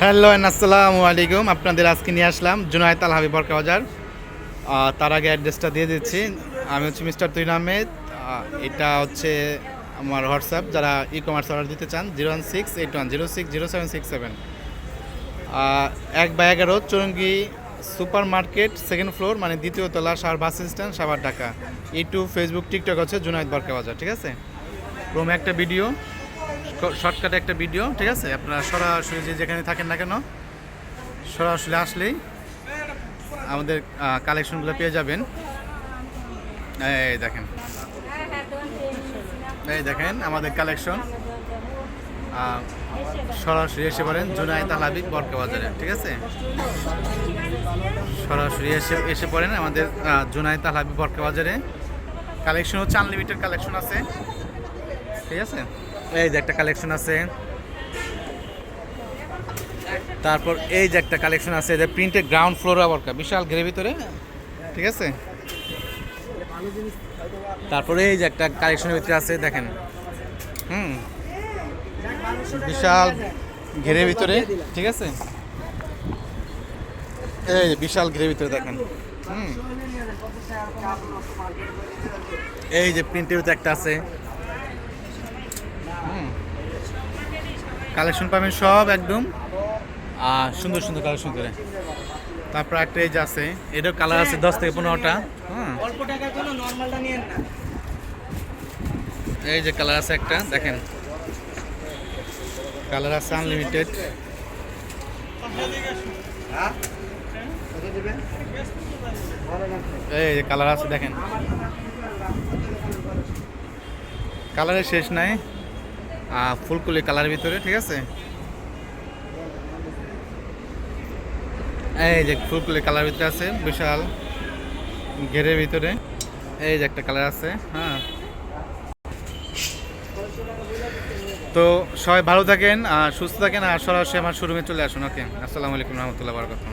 Hello আসসালামু আলাইকুম। আপনাদের আজকে নিয়ে আসলাম জুনায়দ আল হাবিব বরকা বাজার। আহ, তার আগে অ্যাড্রেসটা দিয়ে দিচ্ছি। আমি হচ্ছে মিস্টার তুইন আহমেদ। এটা হচ্ছে আমার হোয়াটসঅ্যাপ। যারা ই কমার্স অর্ডার দিতে চান zero one six eight one zero six zero seven six seven. এক বাই এগারো Chowringhee super market second floor মানে দ্বিতীয় তলা সার বাস স্ট্যান্ড সাবার ঢাকা। ইউটিউব ফেসবুক টিকটক হচ্ছে জুনায়দ বরকা বাজার ঠিক আছে? ক্রমে একটা ভিডিও। শর্টকাটে একটা ভিডিও ঠিক আছে? আপনারা সরাসরি যে যেখানে থাকেন না কেন সরাসরি আসলেই আমাদের কালেকশনগুলো পেয়ে যাবেন। এই দেখেন। এই দেখেন আমাদের কালেকশন সরাসরি এসে পড়েন জুনাইদ আলাবি বরকা বাজারে ঠিক আছে? সরাসরি এসে এসে পড়েন আমাদের আহ, জুনাইদ আলাবি বরকা বাজারে। কালেকশন হচ্ছে আনলিমিটেড কালেকশন আছে ঠিক আছে? এই যে একটা কালেকশন আছে। তারপর এই যে একটা কালেকশন আছে যে প্রিন্টেড গ্রাউন্ড ফ্লোর বরকা বিশাল ঘেরের ভিতরে। ঠিক আছে? তারপরে এই যে একটা কালেকশনের ভিতরে আছে, দেখেন। হুম। বিশাল ঘেরের ভিতরে, ঠিক আছে? এই বিশাল ঘেরের ভিতরে দেখেন। হুম। এই যে প্রিন্টের ভিতরে একটা আছে। কালেকশন পাবেন সব একদম। আর সুন্দর সুন্দর কালেকশন করে। তারপর একটা এই যে আছে এটার কালার আছে দশ থেকে পনেরোটা। হ্যাঁ। অল্প টাকার জন্য নর্মালটা নিয়েন না। এই যে কালার আছে একটা দেখেন। কালার আছে আনলিমিটেড এই যে কালার আছে দেখেন। কালারের শেষ নাই। ফুলকুলি কালার ভিতরে, ঠিক আছে? এই যে ফুলকুলি কালার ভিতরে আছে, বিশাল ঘেরের ভিতরে। এই যে একটা কালার আছে হ্যাঁ। তো সবাই ভালো থাকেন আর সুস্থ থাকেন, আর সরাসরি আমার শোরুমে চলে আসুন, ওকে? আসসালামু আলাইকুম, রহমতুল্লাহ, বারকাতুহ।